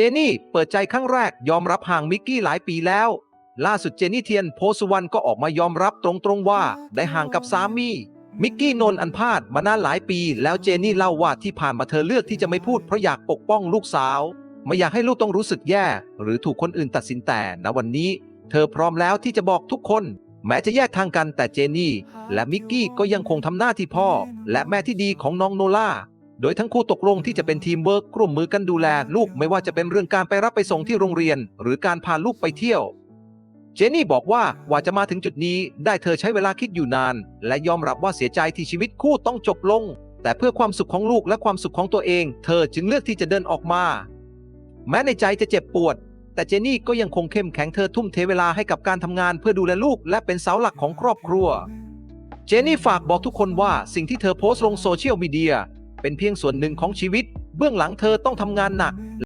จนี่เปิดใจครั้งแรกยอมรับห่างมิกกี้หลายปีแล้ว ล่าสุดเจนี่เทียนโพสุวรรณก็ออกมายอมรับตรงๆว่าได้ห่างกับสามีมิกกี้นนท์อันพาดมานานหลายปี แล้วเจนี่เล่าว่าที่ผ่านมาเธอเลือกที่จะไม่พูดเพราะอยากปกป้องลูกสาว ไม่อยากให้ลูกต้องรู้สึกแย่ หรือถูกคนอื่นตัดสินแต่ณวันนี้ เธอพร้อมแล้วที่จะบอกทุกคน แม้จะแยกทางกันแต่เจนี่ และมิกกี้ก็ยังคงทำหน้าที่พ่อ และแม่ที่ดีของน้องโนล่า โดยทั้งคู่ตกลงที่จะเป็นทีมเวิร์กร่วมมือกันดูแลลูกไม่ว่าจะเป็นเรื่องการไปรับไปส่งที่โรงเรียน หรือการพาลูกไปเที่ยว เจนนี่บอกว่ากว่าจะมาถึงจุดนี้ได้เธอใช้เวลาคิดอยู่นาน และยอมรับว่าเสียใจที่ชีวิตคู่ต้องจบลง แต่เพื่อความสุขของลูกและความสุขของตัวเอง เธอจึงเลือกที่จะเดินออกมา แม้ในใจจะเจ็บปวด แต่เจนนี่ก็ยังคงเข้มแข็งเธอทุ่มเทเวลาให้กับการทำงานเพื่อดูแลลูกและเป็นเสาหลักของครอบครัวเจนี่ฝากบอกทุกคนว่าสิ่งที่เธอโพสต์ลงโซเชียลมีเดีย เป็นเพียงส่วนหนึ่งของชีวิต เบื้องหลังเธอต้องทำงานหนัก